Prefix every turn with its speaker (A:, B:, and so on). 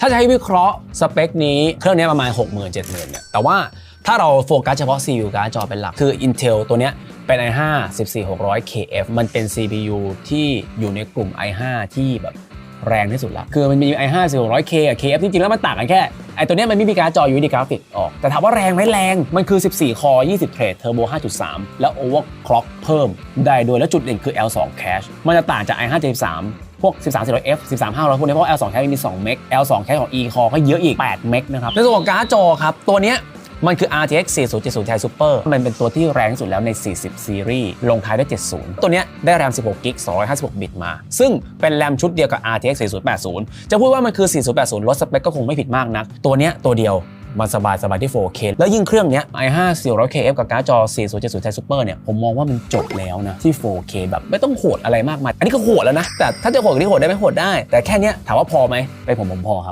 A: ถ้าจะให้วิเคราะห์สเปคนี้เครื่องนี้ประมาณ 60,000 70,000เนี่ยแต่ว่าถ้าเราโฟกัสเฉพาะ CPU การ์ดจอเป็นหลัก คือ Intel ตัวเนี้ยเป็น i5 14600 KF มันเป็น CPU ที่อยู่ในกลุ่ม i5 ที่แบบแรงที่สุดละคือมันมี i5 14600K กับ KF จริงๆแล้วมันต่างกันแค่ไอตัวเนี้ยมันไม่มีการ์ดจอ UHD กราฟิกออก แต่ถามว่าแรงไหมแรง มันคือ 14 คอ 20 เทรดเทอร์โบ 5.3 แล้ว overclock เพิ่มได้ด้วยแล้วจุดเด่นคือ L2 cache มันจะต่างจาก i5 73พวก 13 400F 13 500พวกนี้เพราะ L2 cache มี 2 เมก L2 cache ของ E core ก็เยอะอีก 8 เมกนะครับ ในส่วนของการ์ดจอครับ ตัวเนี้ย มันคือ RTX 4070 Ti Super มันเป็นตัวที่แรงที่สุดแล้วใน 40 ซีรีส์ลงท้ายด้วย 70 ตัวนี้ได้แรม 16กิก256 บิตมา ซึ่งเป็นแรมชุดเดียวกับ RTX 4080 จะพูดว่ามันคือ 4080 ลดสเปคก็คงไม่ผิดมากนัก ตัวนี้ตัวเดียวมันสบายสบายที่ 4K แล้วยิ่งเครื่องเนี้ย i5 400KF กับการ์ดจอ 4070 Ti Super เนี่ย ผมมองว่ามันจบแล้วนะ ที่ 4K แบบไม่ต้องโหดอะไรมากมาย อันนี้ก็โหดแล้วนะ แต่ถ้าจะโหดกว่านี้โหดได้ไหมโหดได้ แต่แค่เนี้ยถามว่าพอไหมไปผมผมพอครับ